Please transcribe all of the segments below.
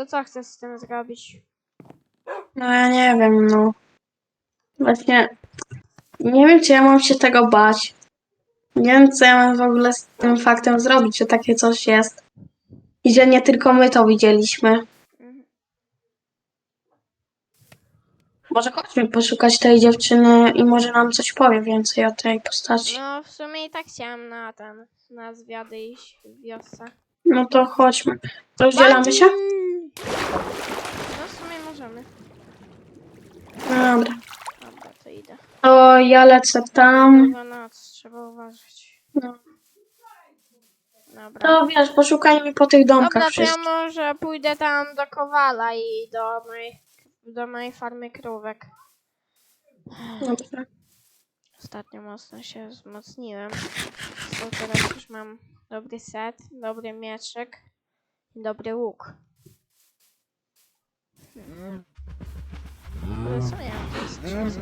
To co chcesz z tym zrobić? No ja nie wiem, no. Właśnie nie wiem, czy ja mam się tego bać. Nie wiem, co ja mam w ogóle z tym faktem zrobić, że takie coś jest. I że nie tylko my to widzieliśmy. Mhm. Może chodźmy poszukać tej dziewczyny i może nam coś powie więcej o tej postaci. No, w sumie i tak chciałam na ten, na zwiady iść w wiosce. No to chodźmy. Rozdzielamy się? No, w sumie możemy. Dobra. Dobra, to idę. To ja lecę tam. Chyba noc, trzeba uważać. No. Dobra. To wiesz, poszukajmy po tych domkach Dobra, to ja wszystkich. może pójdę tam do Kowala i do mojej, do mojej farmy krówek. Dobra. Ostatnio mocno się wzmocniłem. So teraz już mam dobry set, dobry mieczek i dobry łuk. Hmm. Ale co ja mam tu skrzynce?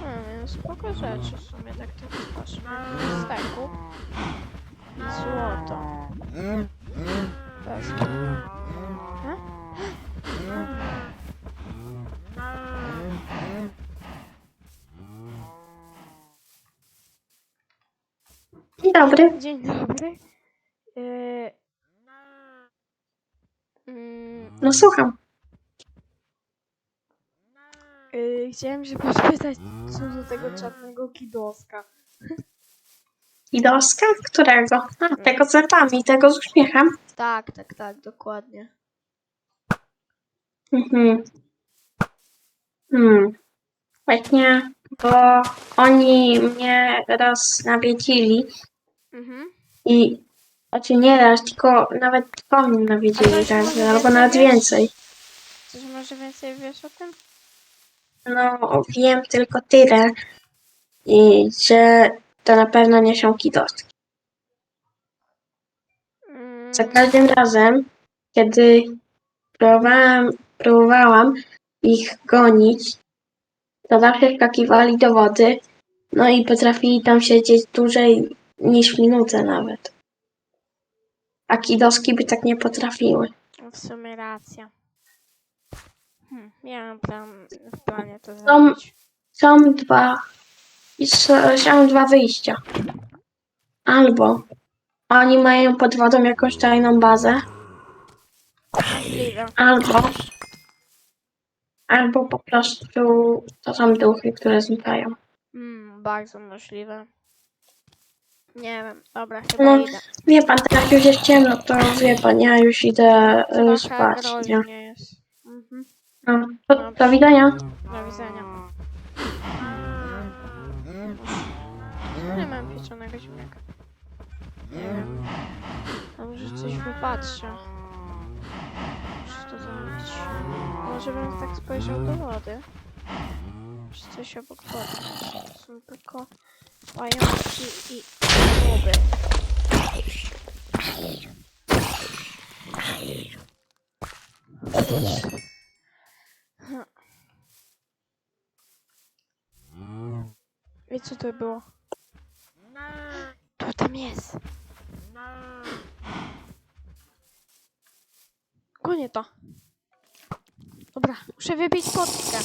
Hmm, spoko rzeczy w sumie, tak to zobaczmy. Steku. I złoto. Wezmę. A? Dzień dobry. Dzień dobry. Yy... Mm, No słucham. yy, chciałem się pospytać co do tego czarnego kidoska. I doska? Którego? A, tego z zębami, tego z uśmiechem. Tak, tak, tak, dokładnie. Mhm. Hmm. Właśnie, bo oni mnie raz nawiedzili Mhm. i znaczy nie raz, tylko nawet dwa mnie A nawiedzili coś razy, może albo więcej nawet wiesz? więcej. Coś może więcej wiesz o tym? No, wiem tylko tyle, i że to na pewno nie są kidoski. Mm, Za każdym razem, kiedy próbowałam, próbowałam ich gonić, to zawsze skakiwali do wody, no i potrafili tam siedzieć dłużej niż minutę nawet. A kidoski by tak nie potrafiły. w sumie racja. Hmm, miałam plan, w planie to Są- zrobić. Są dwa, i s- są dwa wyjścia. Albo oni mają pod wodą jakąś tajną bazę, Możliwe. albo albo po prostu to są duchy, które znikają. Mm, bardzo możliwe. Nie wiem, dobra, chyba No, idę. wie pan, teraz już jest ciemno, to wie pan, ja już idę e, Trochę spać. Nie? groźnie jest. Mhm. No, do, do widzenia. Do widzenia. Nie mam pieczonego ziemniaka. Nie wiem. A może coś wypatrzę. Muszę to zrobić. Może bym tak spojrzał do wody. Czy coś obok wody. To są tylko pająki i I co to było? To tam jest. Gonię to. Dobra, muszę wybić potkę.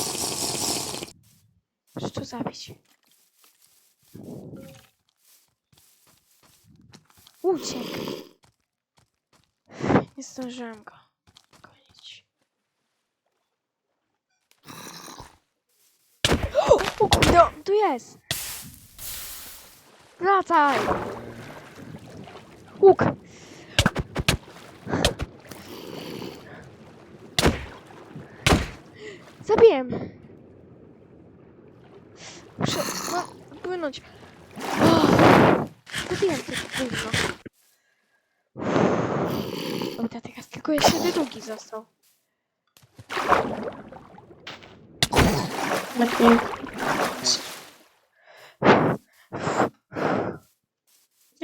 Muszę to zabić. Uciekł. Nie zdążyłem go gonić. O kurde, on tu jest. Wracaj. Łuk. Zabiłem. Muszę no, płynąć. Zabiłem tego gówno. Dobra, teraz tylko jeszcze drugi został. Ja,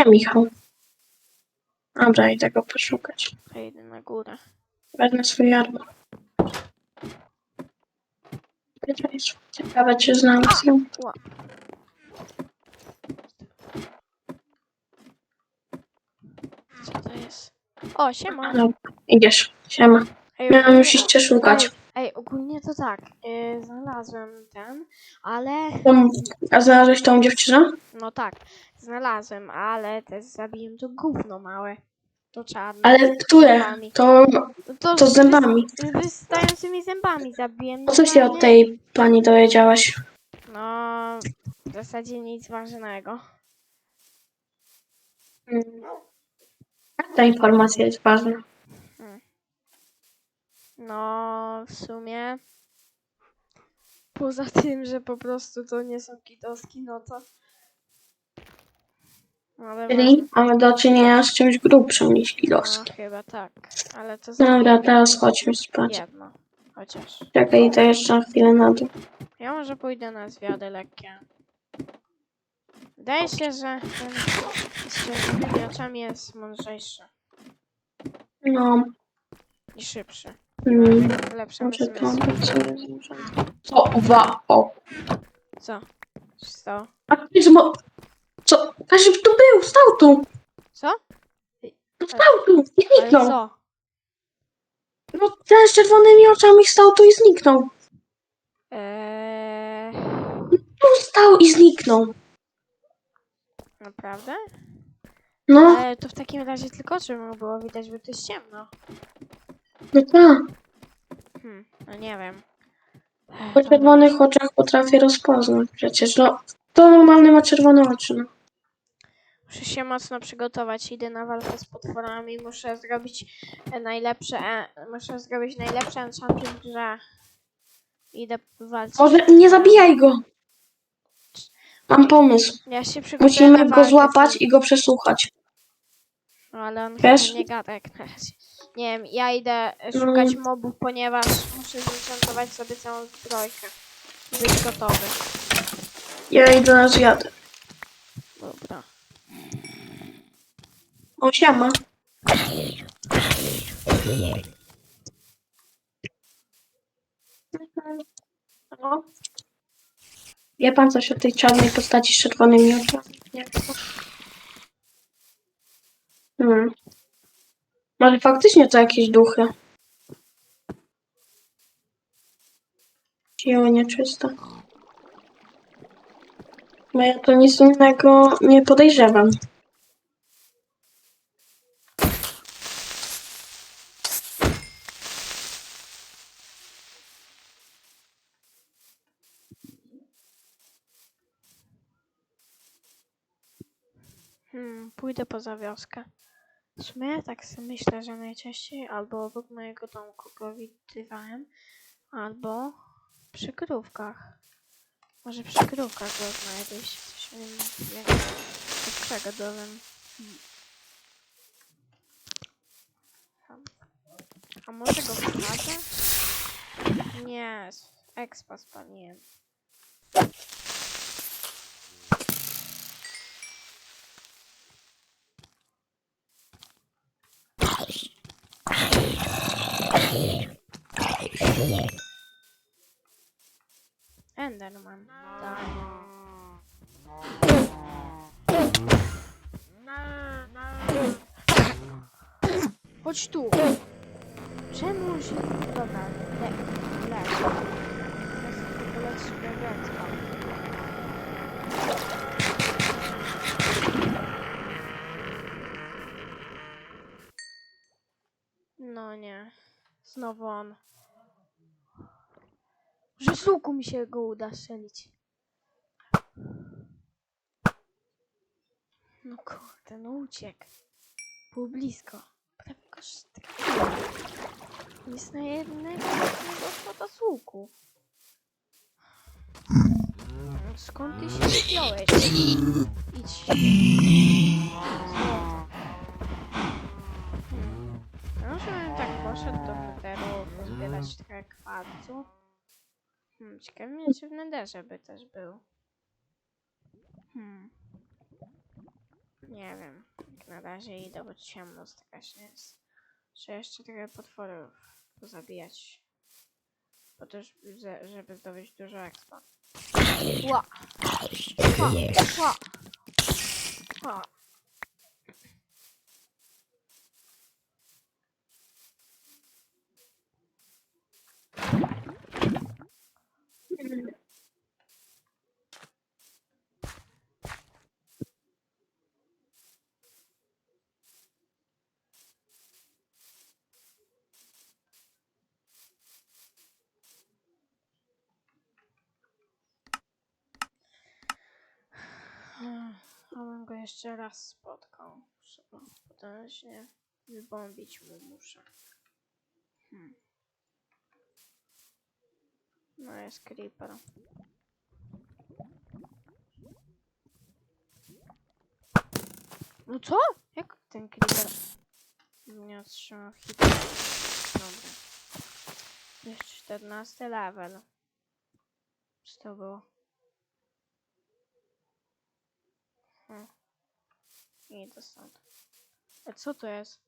Michał. Dobra, idę go poszukać. Ja idę na górę. Wezmę swój arbor. Ciekawe, czy znalazł. Ła. Co to jest? O, siema. Dobra. Idziesz. Siema. Ej, ogólnie- już iść cię szukać. Ej, ej, ogólnie to tak, yy, znalazłem ten, ale... Tą- A znalazłeś tą dziewczynę? No tak, znalazłem, ale też zabiłem to gówno małe. To czarne. Ale które? zębami. To, To, to z zębami. Z wystającymi zębami zabiłem. Co się od normalnie. tej pani dowiedziałaś? No, w zasadzie nic ważnego. Ta informacja jest ważna. No, w sumie. Poza tym, że po prostu to nie są kitoski, no to. Ale Czyli mamy do czynienia z czymś grubszym niż no, kiloski. chyba tak. Ale to Dobra, teraz chodźmy spać. jedno. Chociaż. Czekaj, to jeszcze na chwilę na dół. Ja może pójdę na zwiady lekkie. Wydaje się, że ten z czerwonymi oczami jest mądrzejszy No, i szybszy. mm, Lepszy muszę zmysł. to zrobić. Co? Wa, o. Co? Co? A ty zmo... Co? Każdy tu był, stał tu. Co? No stał tu, i Ale zniknął. co? No ten z czerwonymi oczami stał tu i zniknął. Eee, Tu stał i zniknął. naprawdę? No, Ale to w takim razie tylko oczy mu było widać, bo to jest ciemno. no tak. Hmm, no nie wiem. Ech, Po dobra. czerwonych oczach potrafię rozpoznać przecież. No, to normalny ma czerwone oczy. No. Muszę się mocno przygotować. Idę na walkę z potworami. Muszę zrobić e, najlepsze. E, muszę zrobić najlepsze enchanty w grze. Idę walczyć. Może nie zabijaj go. Mam pomysł. Ja się Musimy go złapać i go przesłuchać. No, ale on Wiesz? nie gada jak na razie. Nie wiem, ja idę e, szukać Mm. mobów, ponieważ muszę zenchantować sobie całą zbrojkę. Być gotowy. Ja idę na zwiat. Dobra. O, siema. No. Wie pan coś o tej czarnej postaci z czerwonymi oczami? Nie. Hmm. Może faktycznie to jakieś duchy. Siły nieczyste. Bo ja to nic innego nie podejrzewam. Hmm, pójdę poza wioskę. W sumie tak sobie myślę, że najczęściej albo obok mojego domku go widywałem, albo przy krówkach. Może przy krówkach go znajdziesz. Coś lepszego dowiem. A może go wsadzę? Nie, expa spaliłem. Enderman. Tak. Chodź tu. Czemu się... Dobra, le... leć. Leć sobie wędka. No nie. Znowu on. Że z łuku mi się go uda strzelić. No kurde, no uciekł. Był blisko. Prawie go sztykiłem. Jest na jednego jednego szota z łuku. Skąd ty się wziąłeś? Idź. No, może bym tak poszedł do netheru, pozbierać trochę kwarcu. Hmm, ciekawe mnie się w nederze by też był. Hmm. Nie wiem. Na razie idę, bo ciemno strasznie jest. Trzeba jeszcze trochę potworów pozabijać. Po to, żeby, żeby zdobyć dużo expa. Ła! Ła! Ła! Ła! Thank. Obym go jeszcze raz spotkał. Trzeba potężnie wybombić mu muszę. Hmm. No jest creeper. No co? Jak ten creeper nie otrzymał hita? Dobra. Już 14 level. Co to było? Hmm. Idę stąd. A co to jest?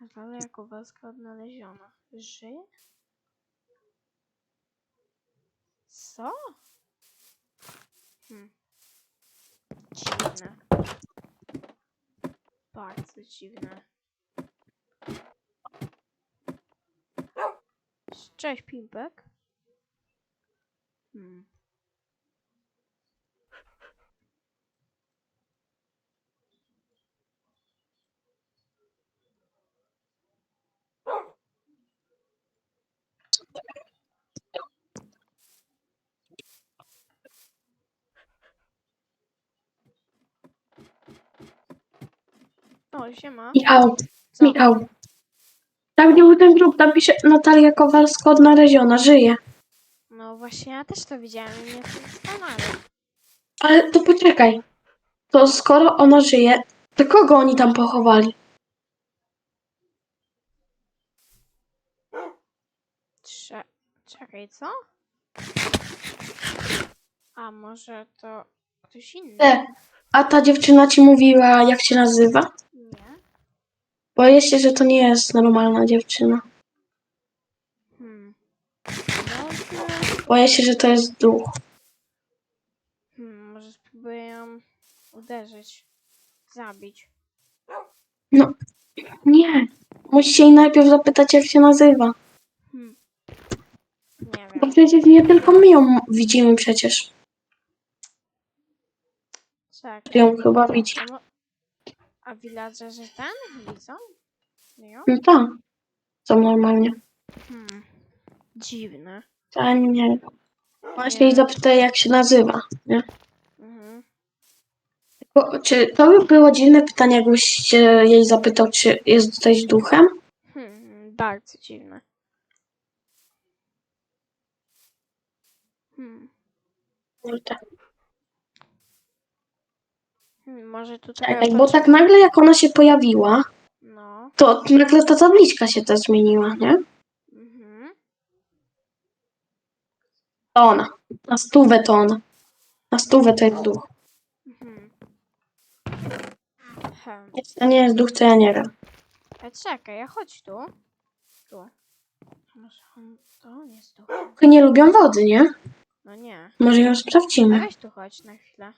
Natalia Kowalska odnaleziona. Żyje? Co? Hmm. Dziwne. Bardzo dziwne. Cześć, Pimpek. Hmm. O, siema. Michał, Co? Michał. Tam gdzie był ten grób, tam pisze Natalia Kowalska odnaleziona, żyje. No właśnie, ja też to widziałem i mnie to. Ale to poczekaj. To skoro ona żyje, to kogo oni tam pochowali? Cze czekaj, co? A może to ktoś inny? E, a ta dziewczyna ci mówiła, jak się nazywa? Nie? Boję się, że to nie jest normalna dziewczyna. Hmm. Może... Boję się, że to jest duch. Hmm, może spróbuję ją uderzyć. Zabić. Nie. Musicie jej najpierw zapytać, jak się nazywa. Hmm. Nie Bo wiem. przecież nie tylko my ją widzimy przecież. Ty ją chyba widzi. A, mo- a villagerzy ten widzą? Nie? No tak. Co normalnie. Hmm. Dziwne. A nie. Właśnie jej zapytaj, jak się nazywa. Nie? Mhm. Bo, czy to by było dziwne pytanie, jakbyś się jej zapytał, czy jest coś duchem? Hmm, bardzo dziwne. Hmm. No tak. Może tu Tak, bo tak nagle jak ona się pojawiła, No. to nagle ta tabliczka się też zmieniła, nie? Mhm. To ona. Na stówę to ona. Na stówę to jest duch. Mhm. To nie jest duch, to ja nie wiem. A czekaj, a chodź tu. Tu. Może on... To on jest tu. Duchy nie lubią wody, nie? No nie. Może ją A sprawdzimy. weź tu chodź na chwilę.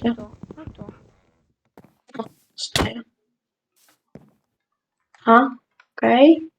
Gdzie? No tu. Stoję. A, okej.